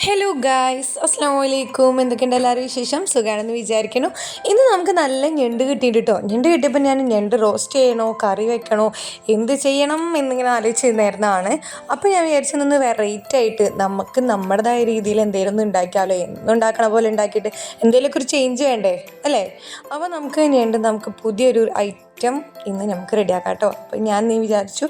Hello guys അസ്സാം വലൈക്കും എന്തൊക്കെയുണ്ട് എല്ലാവരും വിശേഷം? സുഖമാണെന്ന് വിചാരിക്കുന്നു. ഇന്ന് നമുക്ക് നല്ല ഞണ്ട് കിട്ടിയിട്ട് കേട്ടോ ഞണ്ട് കിട്ടിയപ്പോൾ ഞാൻ ഞണ്ട് റോസ്റ്റ് ചെയ്യണോ കറി വെക്കണോ എന്ത് ചെയ്യണം എന്നിങ്ങനെ ആലോചിച്ചിരുന്നായിരുന്നതാണ് അപ്പോൾ ഞാൻ വിചാരിച്ചതൊന്ന് വെറൈറ്റി ആയിട്ട് നമുക്ക് നമ്മുടേതായ രീതിയിൽ എന്തെങ്കിലും ഒന്ന് ഉണ്ടാക്കിയാലോ? എന്നുണ്ടാക്കണ പോലെ ഉണ്ടാക്കിയിട്ട് എന്തെങ്കിലുമൊക്കെ ഒരു ചേഞ്ച് വേണ്ടേ? അല്ലേ? അപ്പോൾ നമുക്ക് ഞണ്ട് നമുക്ക് പുതിയൊരു ഐറ്റം ഇന്ന് നമുക്ക് റെഡിയാക്കാം കേട്ടോ. അപ്പം ഞാൻ നീ വിചാരിച്ചു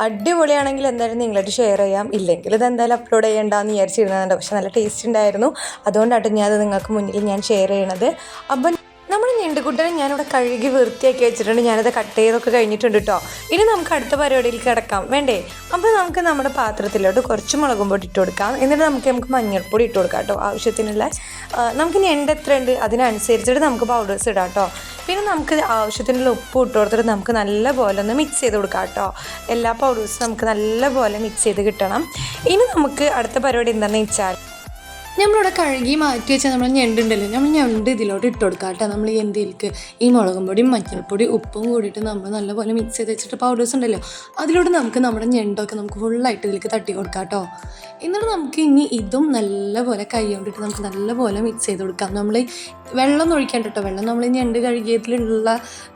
അടിപൊളിയാണെങ്കിൽ എന്തായാലും നിങ്ങളായിട്ട് ഷെയർ ചെയ്യാം. ഇല്ലെങ്കിൽ ഇത് എന്തായാലും അപ്ലോഡ് ചെയ്യണ്ടെന്ന് വിചാരിച്ചിരുന്നുണ്ട് പക്ഷെ നല്ല ടേസ്റ്റ് ഉണ്ടായിരുന്നു. അതുകൊണ്ടാണ് ഞാൻ അത് നിങ്ങൾക്ക് മുന്നിൽ ഞാൻ ഷെയർ ചെയ്യണത്. അപ്പം നമ്മൾ ഞണ്ടുകുട്ടനെ ഞാനിവിടെ കഴുകി വൃത്തിയാക്കി വെച്ചിട്ടുണ്ട്. ഞാനത് കട്ട് ചെയ്തൊക്കെ കഴിഞ്ഞിട്ടുണ്ട് കേട്ടോ ഇനി നമുക്ക് അടുത്ത പരിപാടിയിൽ കിടക്കാം. വേണ്ടേ? അപ്പോൾ നമുക്ക് നമ്മുടെ പാത്രത്തിലോട്ട് കുറച്ച് മുളകും പൊടി ഇട്ട് കൊടുക്കാം. എന്നിട്ട് നമുക്ക് നമുക്ക് മഞ്ഞൾപ്പൊടി ഇട്ട് കൊടുക്കാം കേട്ടോ ആവശ്യത്തിനുള്ള. നമുക്ക് ഞണ്ട് എത്ര ഉണ്ട്? അതിനനുസരിച്ചിട്ട് നമുക്ക് പൗഡേഴ്സ് ഇടാം കേട്ടോ പിന്നെ നമുക്ക് ആവശ്യത്തിനുള്ള ഉപ്പ് ഇട്ട് കൊടുത്തിട്ട് നമുക്ക് നല്ല പോലെ ഒന്ന് മിക്സ് ചെയ്ത് കൊടുക്കാം കേട്ടോ എല്ലാ പൗഡേഴ്സും നമുക്ക് നല്ല പോലെ മിക്സ് ചെയ്ത് കിട്ടണം. ഇനി നമുക്ക് അടുത്ത പരിപാടി എന്താണെന്ന് വെച്ചാൽ നമ്മളിവിടെ കഴുകി മാറ്റി വെച്ചാൽ നമ്മൾ ഞണ്ടുണ്ടല്ലോ നമ്മൾ ഞണ്ട് ഇതിലോട്ട് ഇട്ട് കൊടുക്കാം കേട്ടോ. നമ്മൾ ഈ എന്തിലേക്ക് ഈ മുളകും പൊടിയും മഞ്ഞൾപ്പൊടി ഉപ്പും കൂടിയിട്ട് നമ്മൾ നല്ലപോലെ മിക്സ് ചെയ്ത് വെച്ചിട്ട് പൗഡേഴ്സ് ഉണ്ടല്ലോ അതിലൂടെ നമുക്ക് നമ്മുടെ ഞണ്ടൊക്കെ നമുക്ക് ഫുള്ളായിട്ട് ഇതിലേക്ക് തട്ടി കൊടുക്കാം കേട്ടോ. എന്നിട്ട് നമുക്ക് ഇനി ഇതും നല്ലപോലെ കൈ കൊണ്ടിട്ട് നമുക്ക് നല്ലപോലെ മിക്സ് ചെയ്ത് കൊടുക്കാം. നമ്മൾ വെള്ളം ഒഴിക്കേണ്ട കേട്ടോ വെള്ളം നമ്മൾ ഞണ്ട് കഴുകിയതിലുള്ള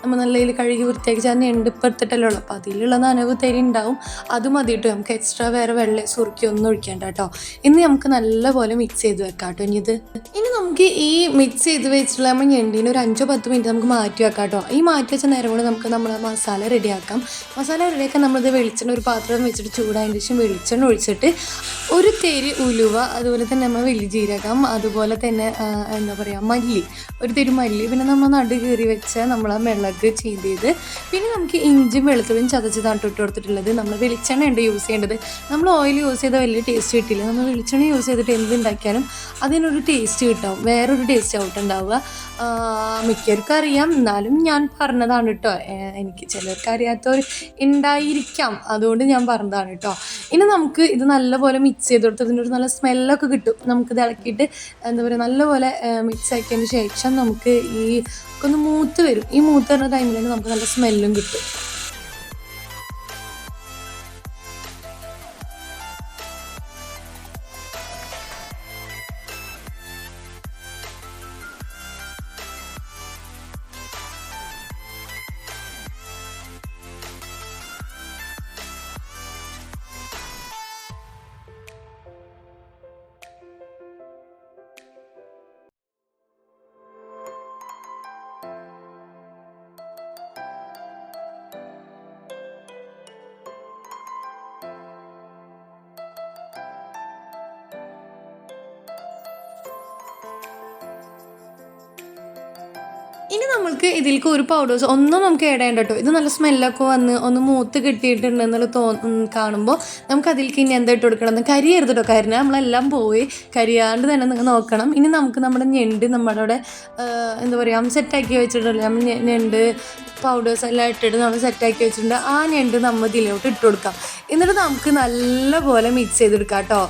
നമ്മൾ നല്ല ഇതിൽ കഴുകി വൃത്തിയാക്കി ചേർന്ന് ഞണ്ട് ഇപ്പം എടുത്തിട്ടല്ലേ അപ്പോൾ അതിലുള്ള നനവ് തരി ഉണ്ടാവും. അത് മതി കേട്ടോ നമുക്ക് എക്സ്ട്രാ വേറെ വെള്ളം സുറുക്കി ഒന്നും ഒഴിക്കേണ്ട കേട്ടോ. ഇനി നമുക്ക് നല്ലപോലെ മിക്സ് ചെയ്ത് വെക്കാം കേട്ടോ ഇനി ഇത് ഇനി നമുക്ക് ഈ മിക്സ് ചെയ്ത് വെച്ചിട്ടുള്ള നമ്മൾ ഞണ്ടിന് ഒരു അഞ്ചോ പത്ത് മിനിറ്റ് നമുക്ക് മാറ്റി വെക്കാം കേട്ടോ ഈ മാറ്റി വെച്ച നേരം കൊണ്ട് നമുക്ക് നമ്മൾ മസാല റെഡിയാക്കാം മസാല റെഡിയാക്കാൻ നമ്മളിത് വെളിച്ചെണ്ണ ഒരു പാത്രം വെച്ചിട്ട് ചൂടായതിന് ശേഷം വെളിച്ചെണ്ണ ഒഴിച്ചിട്ട് ഒരു തെരി ഉലുവ അതുപോലെ തന്നെ നമ്മൾ വലിയ ജീരകം അതുപോലെ തന്നെ എന്താ പറയുക മല്ലി. ഒരു തെരു മല്ലി. പിന്നെ നമ്മൾ നടു കീറി വെച്ച നമ്മൾ ആ മിളക് ചെയ്തത് പിന്നെ നമുക്ക് ഇഞ്ചും വെളുത്തുള്ളിയും ചതച്ചതാണ് ഇട്ട് കൊടുത്തിട്ടുള്ളത്. നമ്മൾ വെളിച്ചെണ്ണ ഉണ്ട് യൂസ് ചെയ്യേണ്ടത്? നമ്മൾ ഓയിൽ യൂസ് ചെയ്താൽ വലിയ ടേസ്റ്റ് കിട്ടില്ല. നമ്മൾ വെളിച്ചെണ്ണ യൂസ് ചെയ്തിട്ട് എന്ത് ഉണ്ടാക്കിയാലും അതിനൊരു ടേസ്റ്റ് കിട്ടും. വേറൊരു ടേസ്റ്റ് ഔട്ട് ഉണ്ടാവുക. മിക്കവർക്കും അറിയാം. എന്നാലും ഞാൻ പറഞ്ഞതാണ് കേട്ടോ എനിക്ക് ചിലർക്ക് അറിയാത്തവർ ഉണ്ടായിരിക്കാം അതുകൊണ്ട് ഞാൻ പറഞ്ഞതാണ് കേട്ടോ ഇനി നമുക്ക് ഇത് നല്ലപോലെ മിക്സ് ചെയ്ത് കൊടുത്ത് ഇതിനൊരു നല്ല സ്മെല്ലൊക്കെ കിട്ടും. നമുക്കിത് ഇളക്കിയിട്ട് എന്താ പറയുക നല്ലപോലെ മിക്സ് ആക്കിയതിന് ശേഷം നമുക്ക് ഈ ഒന്ന് മൂത്ത് വരും. ഈ മൂത്ത് വരുന്ന ടൈമിൽ നമുക്ക് നല്ല സ്മെല്ലും കിട്ടും. ഇനി നമ്മൾക്ക് ഇതിലേക്ക് ഒരു പൗഡേഴ്സ് ഒന്നും നമുക്ക് ആഡ് കേട്ടോ ഇത് നല്ല സ്മെല്ലൊക്കെ വന്ന് ഒന്ന് മൂത്ത് കിട്ടിയിട്ടുണ്ട് എന്നുള്ളത് തോ കാണുമ്പോൾ നമുക്ക് അതിലേക്ക് ഇനി എന്താ ഇട്ട് കൊടുക്കണം കരിയരുത് കേട്ടോ കരിന നമ്മളെല്ലാം പോയി. കരിയാണ്ട് തന്നെ നിങ്ങൾ നോക്കണം. ഇനി നമുക്ക് നമ്മുടെ ഞെണ്ട് നമ്മുടെ എന്താ പറയുക സെറ്റാക്കി വെച്ചിട്ടുണ്ടല്ലോ. നമ്മൾ ഞണ്ട് പൗഡേഴ്സ് എല്ലാം ഇട്ടിട്ട് നമ്മൾ സെറ്റാക്കി വെച്ചിട്ടുണ്ട്. ആ ഞെണ്ട് നമ്മൾ ഇതിലോട്ട് ഇട്ട് കൊടുക്കാം. എന്നിട്ട് നമുക്ക് നല്ലപോലെ മിക്സ് ചെയ്തെടുക്കാം കേട്ടോ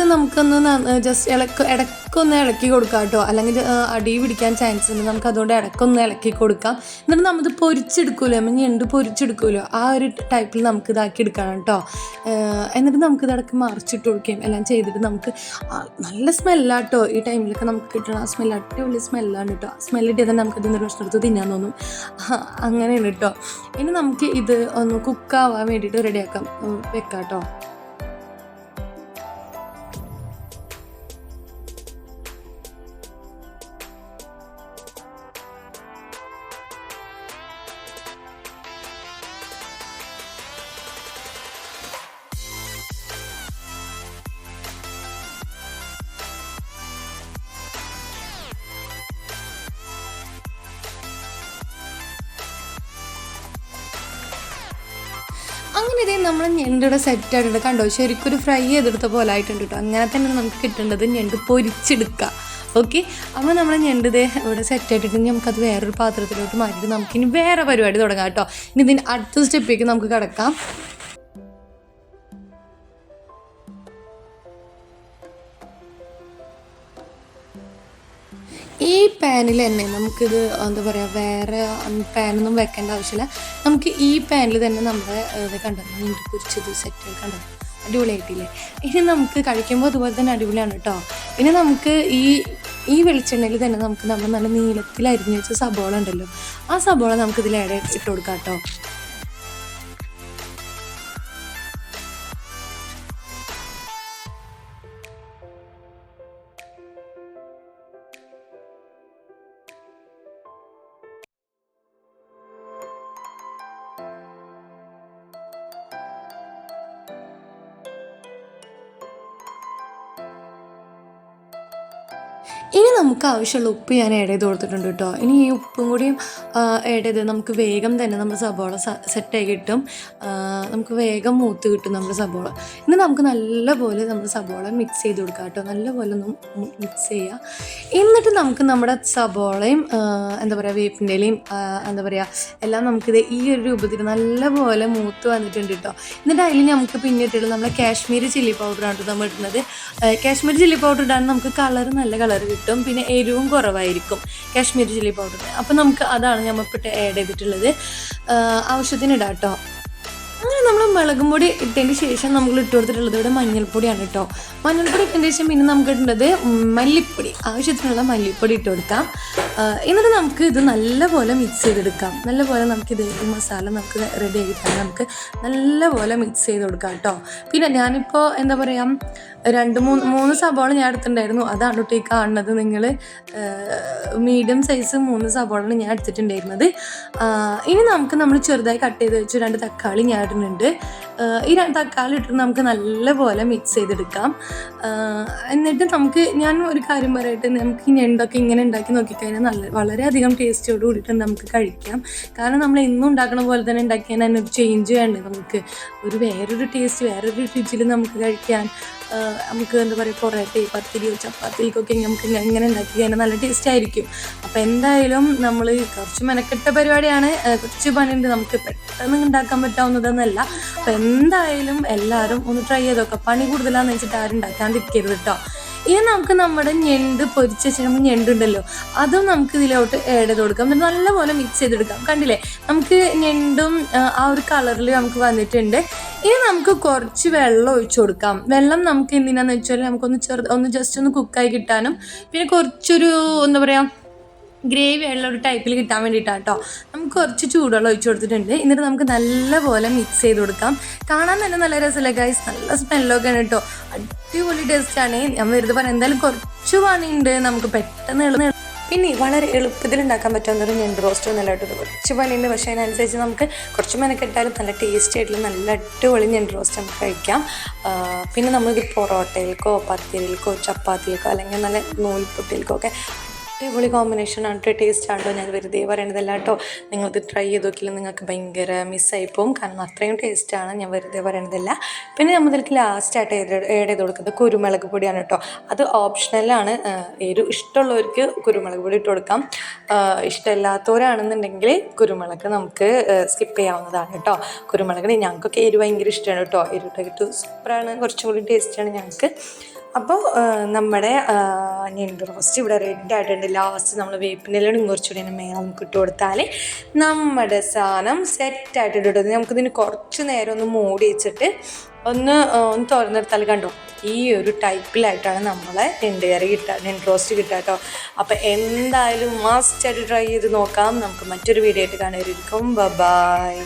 നമുക്കിത് നമുക്കൊന്ന് ജസ്റ്റ് ഇളക്ക് ഇടയ്ക്കൊന്ന് ഇളക്കി കൊടുക്കാം കേട്ടോ. അല്ലെങ്കിൽ അടി പിടിക്കാൻ ചാൻസ് ഉണ്ട്. നമുക്ക് അതുകൊണ്ട് ഇടയ്ക്കൊന്ന് ഇളക്കി കൊടുക്കാം. എന്നിട്ട് നമ്മൾ പൊരിച്ചെടുക്കുമല്ലോ നമ്മൾ ഞണ്ട് പൊരിച്ചെടുക്കുമല്ലോ ആ ഒരു ടൈപ്പിൽ നമുക്ക് ഇതാക്കി എടുക്കണം കേട്ടോ. എന്നിട്ട് നമുക്ക് ഇടയ്ക്ക് മറിച്ചിട്ട് കൊടുക്കുകയും എല്ലാം ചെയ്തിട്ട് നമുക്ക് നല്ല സ്മെല്ലാട്ടോ ഈ ടൈമിലൊക്കെ നമുക്ക് കിട്ടണം ആ സ്മെല്ല് അടിപൊളി സ്മെല്ലാണ് കേട്ടോ. സ്മെല്ല് കിട്ടിയാൽ തന്നെ നമുക്ക് ഇതിന്റെ എടുത്ത് തിന്നാൻ തോന്നും. അങ്ങനെയാണ് കേട്ടോ. ഇനി നമുക്ക് ഇത് ഒന്ന് കുക്കാവാൻ വേണ്ടിയിട്ട് റെഡിയാക്കാം വെക്കാം കേട്ടോ. അങ്ങനെ ഇതേ നമ്മൾ ഞണ്ടിവിടെ സെറ്റ് ആയിട്ടുണ്ട്. കണ്ടോ? ശരിക്കും ഒരു ഫ്രൈ ചെയ്തെടുത്ത പോലെ ആയിട്ടുണ്ട് കേട്ടോ അങ്ങനെ തന്നെ നമുക്ക് കിട്ടേണ്ടത് ഞണ്ട് പൊരിച്ചെടുക്കുക ഓക്കെ അപ്പോൾ നമ്മൾ ഞണ്ട് ദേ ഇവിടെ സെറ്റ് ആയിട്ടിട്ട് നമുക്കത് വേറൊരു പാത്രത്തിലോട്ട് മാറ്റിയിട്ട് നമുക്കിനി വേറെ പരിപാടി തുടങ്ങാം കേട്ടോ ഇനി ഇതിന് അടുത്ത സ്റ്റെപ്പിലേക്ക് നമുക്ക് കിടക്കാം. ഈ പാനിൽ തന്നെ നമുക്കിത് എന്താ പറയുക വേറെ പാനൊന്നും വെക്കേണ്ട ആവശ്യമില്ല. നമുക്ക് ഈ പാനിൽ തന്നെ നമ്മുടെ ഇത് കണ്ടോ? നീണ്ട് കുരിച്ചത് സെറ്റ് കണ്ടോ? അടിപൊളിയായിട്ടില്ലേ? ഇനി നമുക്ക് കഴിക്കുമ്പോൾ അതുപോലെ തന്നെ അടിപൊളിയാണ് കേട്ടോ. പിന്നെ നമുക്ക് ഈ ഈ വെളിച്ചെണ്ണയിൽ തന്നെ നമുക്ക് നമ്മൾ നല്ല നീളത്തിൽ അരിഞ്ഞു വെച്ച സബോള ഉണ്ടല്ലോ ആ സബോള നമുക്ക് ഇതിൽ ഇട ഇട്ട് കൊടുക്കാം കേട്ടോ. ഇനി നമുക്ക് ആവശ്യമുള്ള ഉപ്പ് ഞാൻ ആഡ് ചെയ്ത് കൊടുത്തിട്ടുണ്ട് കേട്ടോ. ഇനി ഈ ഉപ്പും കൂടിയും ആഡ് ചെയ്ത് നമുക്ക് വേഗം തന്നെ നമ്മുടെ സബോള സെറ്റായി കിട്ടും. നമുക്ക് വേഗം മൂത്ത് കിട്ടും നമ്മുടെ സബോള. ഇനി നമുക്ക് നല്ലപോലെ നമ്മുടെ സബോള മിക്സ് ചെയ്ത് കൊടുക്കാം കേട്ടോ. നല്ലപോലെ ഒന്ന് മിക്സ് ചെയ്യുക എന്നിട്ട് നമുക്ക് നമ്മുടെ സബോളയും എന്താ പറയുക വേപ്പിന്റെ ഇലയും എന്താ പറയുക എല്ലാം നമുക്കിത് ഈ ഒരു രൂപത്തിൽ നല്ലപോലെ മൂത്ത് വന്നിട്ടുണ്ട് കേട്ടോ. എന്നിട്ട് അതിൽ നമുക്ക് പിന്നെ നമ്മുടെ കാശ്മീർ ചില്ലി പൗഡറാണ് നമ്മൾ ഇടുന്നത്. കാശ്മീർ ചില്ലി പൗഡർ ഇടാൻ നമുക്ക് കളർ നല്ല കളർ കിട്ടും. പിന്നെ എരിവും കുറവായിരിക്കും. കാശ്മീരി ചില്ലി പൗഡർ അപ്പോൾ നമുക്ക് അതാണ് നമ്മൾ ഇപ്പോൾ ആഡ് ചെയ്തിട്ടുള്ളത് ആവശ്യത്തിന് ഇടാം കേട്ടോ അങ്ങനെ നമ്മൾ മുളകും പൊടി ഇട്ടതിന് ശേഷം നമ്മൾ ഇട്ട് കൊടുത്തിട്ടുള്ളത് ഇവിടെ മഞ്ഞൾപ്പൊടിയാണ് കേട്ടോ. മഞ്ഞൾപ്പൊടി ഇട്ടതിന് ശേഷം പിന്നെ നമുക്ക് ഇടേണ്ടത് മല്ലിപ്പൊടി. ആവശ്യത്തിനുള്ള മല്ലിപ്പൊടി ഇട്ട് കൊടുക്കാം. എന്നിട്ട് നമുക്ക് ഇത് നല്ലപോലെ മിക്സ് ചെയ്തെടുക്കാം. നല്ലപോലെ നമുക്ക് ഇത് ഈ മസാല നമുക്ക് റെഡി ആക്കിയിട്ടാൽ നമുക്ക് നല്ലപോലെ മിക്സ് ചെയ്ത് കൊടുക്കാം കേട്ടോ. പിന്നെ ഞാനിപ്പോൾ എന്താ പറയുക രണ്ട് മൂന്ന് മൂന്ന് സബോള ഞാൻ എടുത്തിട്ടുണ്ടായിരുന്നു. അതാണ് കേട്ടോ കാണുന്നത്. നിങ്ങൾ മീഡിയം സൈസ് മൂന്ന് സബോളാണ് ഞാൻ എടുത്തിട്ടുണ്ടായിരുന്നത്. ഇനി നമുക്ക് നമ്മൾ ചെറുതായി കട്ട് ചെയ്ത് വെച്ച് രണ്ട് തക്കാളി ഞാൻ ആ, ഈ തക്കാളി ഇട്ടിട്ട് നമുക്ക് നല്ലപോലെ മിക്സ് ചെയ്തെടുക്കാം. എന്നിട്ട് നമുക്ക് ഞാൻ ഒരു കാര്യം പറയട്ടെ നമുക്ക് ഞണ്ടൊക്കെ ഇങ്ങനെ ഉണ്ടാക്കി നോക്കിക്കഴിഞ്ഞാൽ നല്ല വളരെയധികം ടേസ്റ്റോട് കൂടിയിട്ട് നമുക്ക് കഴിക്കാം. കാരണം നമ്മൾ എന്നും ഉണ്ടാക്കണ പോലെ തന്നെ ഉണ്ടാക്കിയാൽ അതിനൊരു ചേഞ്ച് വേണ്ടേ നമുക്ക്. ഒരു വേറൊരു ടേസ്റ്റ് വേറൊരു രുചിയിൽ നമുക്ക് കഴിക്കാൻ. നമുക്ക് എന്താ പറയുക പൊറോട്ട പത്തിരിയോ ചപ്പാത്തിക്കൊക്കെ നമുക്ക് ഇങ്ങനെ ഉണ്ടാക്കി കഴിഞ്ഞാൽ നല്ല ടേസ്റ്റ് ആയിരിക്കും. അപ്പോൾ എന്തായാലും നമ്മൾ കുറച്ച് മെനക്കെട്ട പരിപാടിയാണ്. കുറച്ച് പണിയുണ്ട്. നമുക്ക് പെട്ടെന്ന് ഉണ്ടാക്കാൻ പറ്റാവുന്നതെന്നല്ല. അപ്പോൾ എന്തായാലും എല്ലാവരും ഒന്ന് ട്രൈ ചെയ്തോക്കാം പണി കൂടുതലാണെന്ന് വെച്ചിട്ട് ആരും ഉണ്ടാക്കാണ്ടിരിക്കരുത് കേട്ടോ ഇനി നമുക്ക് നമ്മുടെ ഞെണ്ട് പൊരിച്ച ശേഷം ഞെണ്ടുണ്ടല്ലോ അതും നമുക്ക് ഇതിലോട്ട് ആഡ് ചെയ്ത് കൊടുക്കാം. എന്നിട്ട് നല്ലപോലെ മിക്സ് ചെയ്തെടുക്കാം കണ്ടില്ലേ? നമുക്ക് ഞെണ്ടും ആ ഒരു കളറിൽ നമുക്ക് വന്നിട്ടുണ്ട്. ഇനി നമുക്ക് കുറച്ച് വെള്ളം ഒഴിച്ചു കൊടുക്കാം. വെള്ളം നമുക്ക് എന്തിനാന്ന് വെച്ചാൽ നമുക്കൊന്ന് ചെറുത് ഒന്ന് ജസ്റ്റ് ഒന്ന് കുക്കായി കിട്ടാനും പിന്നെ കുറച്ചൊരു എന്താ പറയുക ഗ്രേവി ആയുള്ള ഒരു ടൈപ്പിൽ കിട്ടാൻ വേണ്ടിയിട്ടാണ് കേട്ടോ നമുക്ക് കുറച്ച് ചൂടുവെള്ളം ഒഴിച്ചു കൊടുത്തിട്ടുണ്ട്. എന്നിട്ട് നമുക്ക് നല്ലപോലെ മിക്സ് ചെയ്ത് കൊടുക്കാം. കാണാൻ തന്നെ നല്ല രസമല്ലേ ഗൈസ് നല്ല സ്മെല്ലൊക്കെ ആണ് കേട്ടോ അടിപൊളി ടേസ്റ്റാണ് ഞാൻ വെറുതെ പറയാം എന്തായാലും കുറച്ച് പണിയുണ്ട്. നമുക്ക് പെട്ടെന്ന് എളുപ്പം പിന്നെ വളരെ എളുപ്പത്തിൽ ഉണ്ടാക്കാൻ പറ്റാവുന്ന ഒരു ഞണ്ട് റോസ്റ്റ് ഇത്. കുറച്ച് പണിയുണ്ട്. പക്ഷേ അതിനനുസരിച്ച് നമുക്ക് കുറച്ച് മെനക്കെട്ടാലും നല്ല ടേസ്റ്റി ആയിട്ടുള്ള നല്ല അടിപൊളി ഞണ്ട് റോസ്റ്റ് നമുക്ക് കഴിക്കാം. പിന്നെ നമ്മളിത് പൊറോട്ടയിലേക്കോ പത്തിരിയിലേക്കോ ചപ്പാത്തിയിലേക്കോ അല്ലെങ്കിൽ നല്ല നൂൽപുട്ടിലേക്കോ ഒക്കെ അടിപൊളി കോമ്പിനേഷനാണ് കേട്ടോ ടേസ്റ്റ് ആണല്ലോ ഞാൻ വെറുതെ പറയണതല്ല കേട്ടോ. നിങ്ങൾക്ക് ട്രൈ ചെയ്ത് നോക്കിയാലും നിങ്ങൾക്ക് ഭയങ്കര മിസ്സായി പോകും കാരണം അത്രയും ടേസ്റ്റാണ് ഞാൻ വെറുതെ പറയണതല്ല. പിന്നെ നമ്മൾക്ക് ലാസ്റ്റായിട്ട് ആഡ് ചെയ്ത് കൊടുക്കുന്നത് കുരുമുളക് പൊടിയാണ് കേട്ടോ. അത് ഓപ്ഷണലാണ് എരു ഇഷ്ടമുള്ളവർക്ക് കുരുമുളക് പൊടി ഇട്ട് കൊടുക്കാം. ഇഷ്ടമില്ലാത്തവരാണെന്നുണ്ടെങ്കിൽ കുരുമുളക് നമുക്ക് സ്കിപ്പ് ചെയ്യാവുന്നതാണ് കേട്ടോ. കുരുമുളക് ഞങ്ങൾക്കൊക്കെ എരിവ് ഭയങ്കര ഇഷ്ടമാണ് കേട്ടോ. എരിവിട്ട് സൂപ്പറാണ് കുറച്ചും കൂടി ടേസ്റ്റാണ് ഞങ്ങൾക്ക്. അപ്പോൾ നമ്മുടെ ഞണ്ട് റോസ്റ്റ് ഇവിടെ റെഡി ആയിട്ടുണ്ട്. ലാസ്റ്റ് നമ്മൾ വേപ്പിനെല്ലാം കുറച്ചുകൂടി മേലെ നമുക്ക് ഇട്ട് കൊടുത്താൽ നമ്മുടെ സാധനം സെറ്റ് ആയിട്ടുണ്ട് കേട്ടോ. നമുക്കിതിന് കുറച്ച് നേരം ഒന്ന് മൂടി വെച്ചിട്ട് ഒന്ന് ഒന്ന് തുറന്നെടുത്താൽ കണ്ടോ? ഈ ഒരു ടൈപ്പിലായിട്ടാണ് നമ്മളെ ഞണ്ട് കറി കിട്ടുക ഞണ്ട് റോസ്റ്റ് കിട്ടുക കേട്ടോ. അപ്പോൾ എന്തായാലും മസ്റ്റ് ആയിട്ട് ട്രൈ ചെയ്ത് നോക്കാം. നമുക്ക് മറ്റൊരു വീഡിയോ ആയിട്ട് കാണുമായിരിക്കും ബൈ